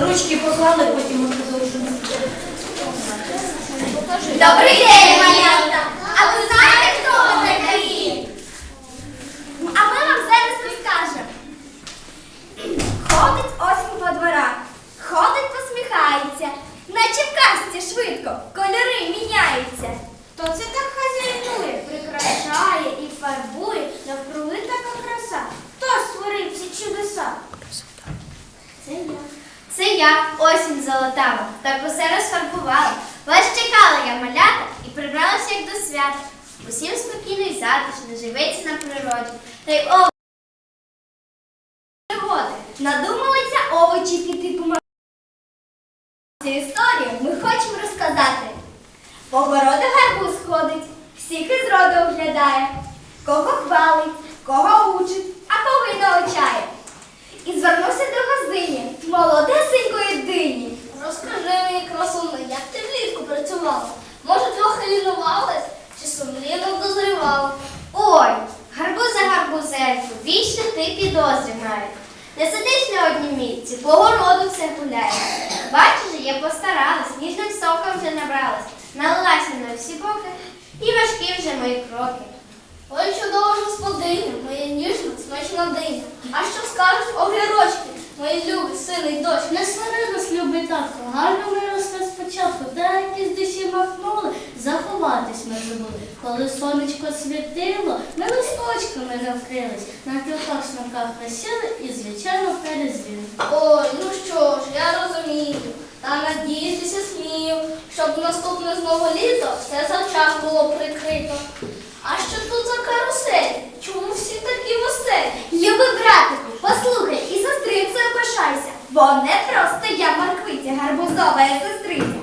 Ручки поклали, потім ми продовжимо. Добрий день, малята! А ви знаєте, Це я, осінь золотава, так усе розфарбувала. Вас чекала я малята і прибралася як до свята. Усім спокійно і затишно живеться на природі. Та й овочі. Надумалися овочі піти городу все гуляє. Бачиш, я постаралась, ніжним соком вже набралась, налилася на всі боки і важкі вже мої кроки. Ой, чудова господиня, моя ніжна, смачна диня. А що скажеш, огірочки, мої любі, сини й дочки? Не сварилась, любий татко, гарно виросте спочатку, та якісь душі махнули, заховатись ми забули. Коли сонечко світило, ми листочками навкрились, на кілках смаках присіли і, звичайно, перезвіли. Ой, ну що ж, я розумію. Та надіятися смію, щоб наступне знову літо все завчасно було прикрито. А що тут за карусель? Чому всі такі веселі? Любий братику, послухай і сестрицею пишайся, бо не просто я Марквиця, гарбузова я сестриця.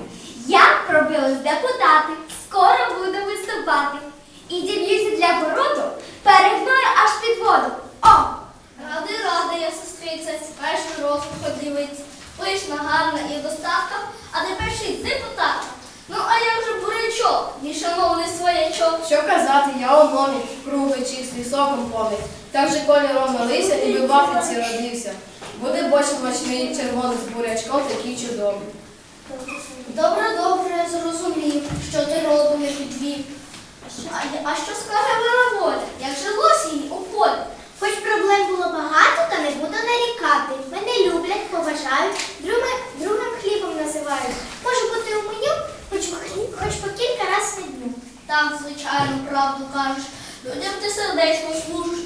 Я пробилась депутати, скоро буду виступати. І дів'юся для породу, перегною аж під воду. О! Ради, ради, я сестриця, перший розпуход дивиться. Пишна, гарна і достатка, а тепер ще й депутатка. Ну, а я вже бурячок, мій шановний своячок. Що казати, я у домі, круглий чистий соком повний. Так же кольором милися і в Африці родився. Буде борщ смачний, червоний з бурячком, такий чудовий. Добре, добре, зрозумів, що ти роду не підвів. А, а що скаже воля, як жилося їй у полі? Хоч проблем було багато, та не буду нарікати. Мене люблять, поважають, Там, звичайно, правду кажеш. Людям ти сердечно служиш.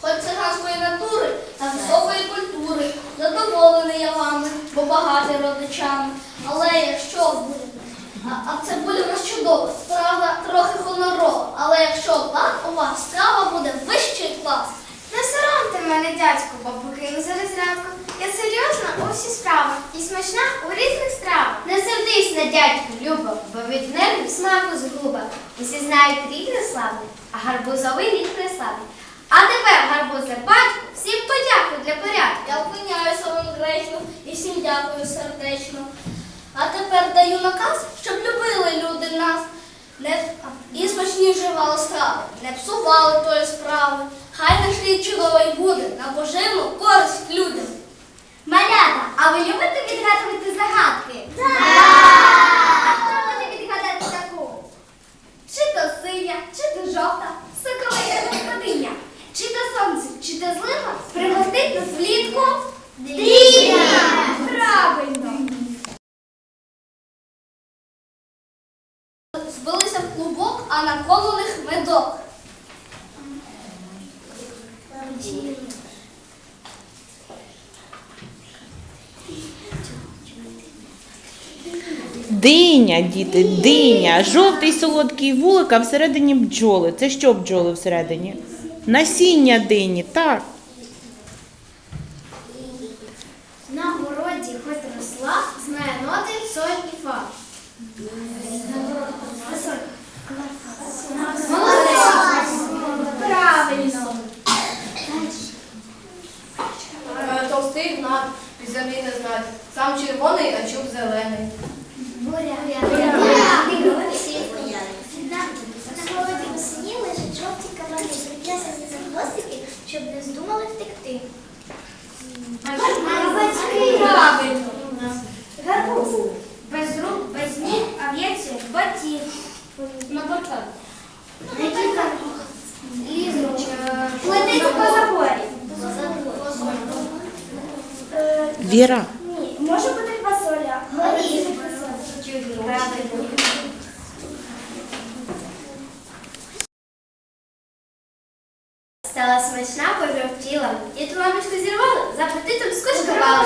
Хоч циганської натури та високої культури. Задоволений я вами, бо багатий родичами. Але якщо буде. А, а цибуля у нас чудова, справа трохи хонорова. Але якщо так, у вас страва буде вищий клас. Не соромте мене, дядьку, бо покину за розрядку. Я серйозна у всі справи і смачна у різних стравах. Не сердись на дядьку, Люба, бо від нервів смаку згуба. Усі знають рік неславний, а гарбузовий рік неславний. А тепер гарбузе батьку, всім подякую для порядку. Я опиняюся вам гречно і всім дякую сердечно. А тепер даю наказ, щоб любили люди нас. Не, і смачні вживали страви, не псували тої справи. Хай наш рік чудовий буде на поживну користь людям. Диня, діти, диня. Жовтий солодкий вулик, а всередині бджоли. Це що бджоли всередині? Насіння дині, так. Гнат, самі не знать. Сам червоний, а чуб зелений. Буря. На городі весені лежить жовті кабани, прив'язані за хвостики, щоб не здумали втекти. Віра. Ні, може бути квасоля. Стала смачна, повертіла. І ту ламочку зірвала, за апетитом скучкувала.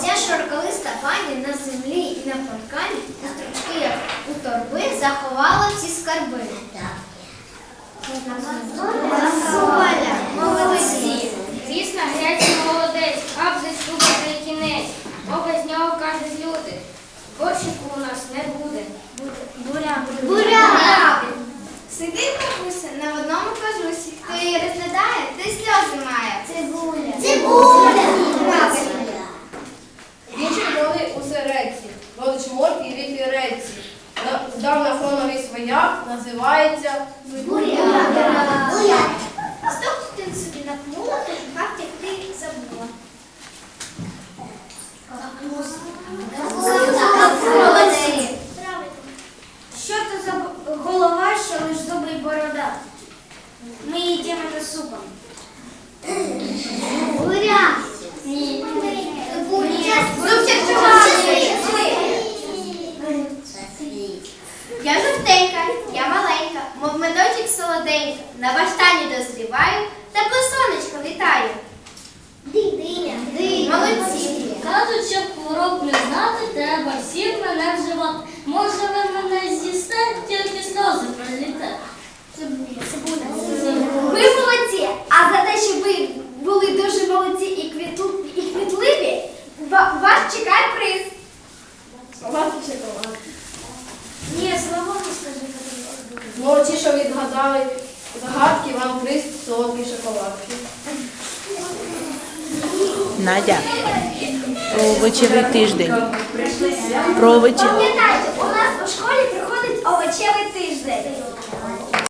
Ця широколиста пані на землі і на паркані у стручки, як у торби, заховала ці скарби. Соля, молодці. Звісно, грязь молодець, а вже слухати кінець. Бо без нього каже люди. Борщику у нас не буде. Буря. Буря. Сидить бабуся супом. Буря. Ні. Я жовтенька, я маленька, мов медочок солоденька, на баштані дозріваю, тепле сонечко вітаю. Диня. Молодці. Кажуть, щоб хвороб не знати, треба всім мене вживати. Може, ви мене з'їсте, тільки сльози проліте. Ви молодці, а за те, що ви були дуже молодці і, квіту, і квітливі, ва- вас чекає приз. Солодкий шоколад. Ні, слово не скажи. Молодці, що відгадали вам приз солодкий шоколадки. Надя. Про овочевий тиждень. Про овочевий.